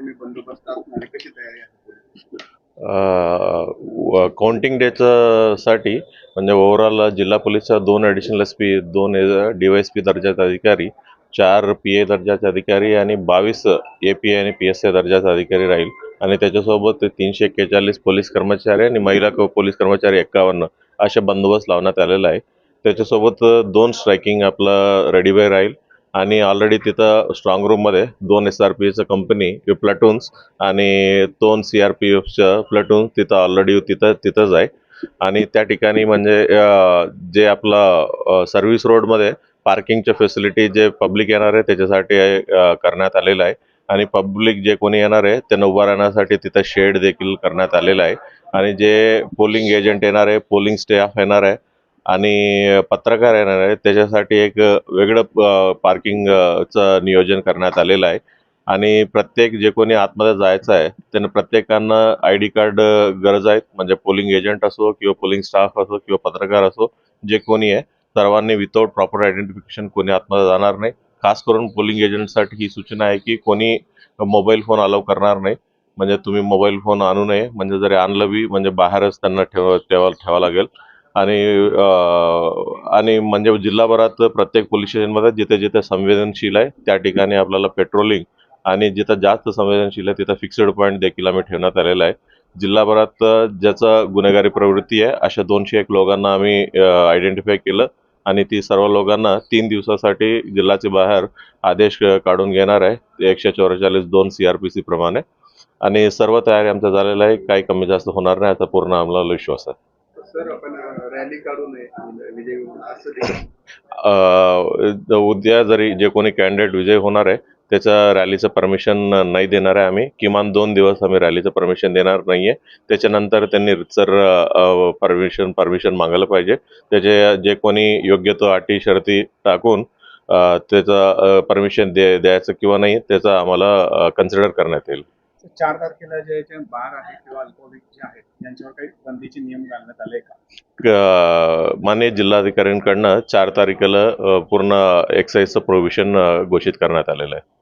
पद्धतीने बंदोबस्त असणार कशी तयारी काउंटिंग डेचं साठी म्हणजे ओव्हरऑल जिल्हा पोलीसचा दोन ॲडिशनल एस पी दोन एस दर्जाचे अधिकारी चार पी ए दर्जाचे अधिकारी आणि बावीस ए पी ए आणि पी एस ए दर्जाचा अधिकारी राहील. आणि त्याच्यासोबत तीनशे एक्केचाळीस पोलीस कर्मचारी आणि महिला पोलीस कर्मचारी एक्कावन्न असे बंदोबस्त लावण्यात आलेला आहे. त्याच्यासोबत दोन स्ट्रायकिंग आपला रेडीबाय राहील. आणि ऑलरेडी तिथं स्ट्रॉंग रूममध्ये दोन एस आर पी एचं कंपनी प्लटून्स आणि दोन सी आर पी एफचं प्लटून तिथं ऑलरेडी तिथं तिथंच आहे. आणि त्या ठिकाणी म्हणजे जे आपलं सर्व्हिस रोडमध्ये पार्किंगच्या फॅसिलिटी जे पब्लिक येणार आहे त्याच्यासाठी करण्यात आलेलं आहे. आणि पब्लिक जे कोणी येणार आहे त्यांना उभा राहण्यासाठी तिथं शेड देखील करण्यात आलेला आहे. आणि जे पोलिंग एजंट येणार आहे पोलिंग स्टाफ येणार आहे आणि पत्रकार येणार आहे त्याच्यासाठी एक वेगळं पार्किंगचं नियोजन करण्यात आलेलं आहे. आणि प्रत्येक जे कोणी आतमध्ये जायचं आहे त्यांना प्रत्येकांना आय डी कार्ड गरज आहेत. म्हणजे पोलिंग एजंट असो किंवा पोलिंग स्टाफ असो किंवा पत्रकार असो जे कोणी आहे सर्वांनी विदाऊट प्रॉपर आयडेंटिफिकेशन कोणी आतमध्ये जाणार नाही. खास करून पोलिंग एजंटसाठी ही सूचना आहे की कोणी मोबाईल फोन अलाव करणार नाही. म्हणजे तुम्ही मोबाईल फोन आणू नये. म्हणजे जरी आणलं बी म्हणजे बाहेरच त्यांना ठेव ठेवा ठेवावं लागेल. आणि आणि म्हणजे जिल्हाभरात प्रत्येक पोलीस स्टेशनमध्ये जिथे जिथे संवेदनशील आहे त्या ठिकाणी आपल्याला पेट्रोलिंग आणि जिथं जास्त संवेदनशील आहे तिथं फिक्स्ड पॉईंट देखील आम्ही ठेवण्यात आलेला आहे. जिल्हाभरात अं, ज्याचं गुन्हेगारी प्रवृत्ती आहे अशा दोनशे एक लोकांना आम्ही आयडेंटिफाय केलं आणि ती सर्व लोकांना तीन दिवसासाठी जिल्ह्याचे बाहेर आदेश काढून घेणार आहे. एकशे चौवेचाळीस दोन सी आर पी सी प्रमाणे. आणि सर्व तयारी आमचं झालेलं आहे काही कमी जास्त होणार नाही असा पूर्ण आम्हाला विश्वास आहे. सर आपण रॅली काढू नये विजय असं उद्या जरी जे कोणी कॅन्डिडेट विजय होणार आहे त्याचं रॅलीचं परमिशन नाही देणार आहे आम्ही. किमान दोन दिवस आम्ही रॅलीचं परमिशन देणार नाही आहे त्याच्यानंतर त्यांनी रितसर परमिशन परमिशन मागायला पाहिजे. त्याचे जे कोणी योग्य तो अटी शर्ती टाकून त्याचं परमिशन दे द्यायचं किंवा नाही त्याचा आम्हाला कन्सिडर करण्यात येईल. चार तारखेला जे बार आहे किंवा अल्कोहोलिक जे आहेत यांच्यावर काही बंदीचे नियम घालण्यात आले का? मान्य माननीय जिल्हाधिकाऱ्यांकडनं चार तारखेला पूर्ण एक्साईजचं प्रोव्हिशन घोषित करण्यात आलेलं आहे.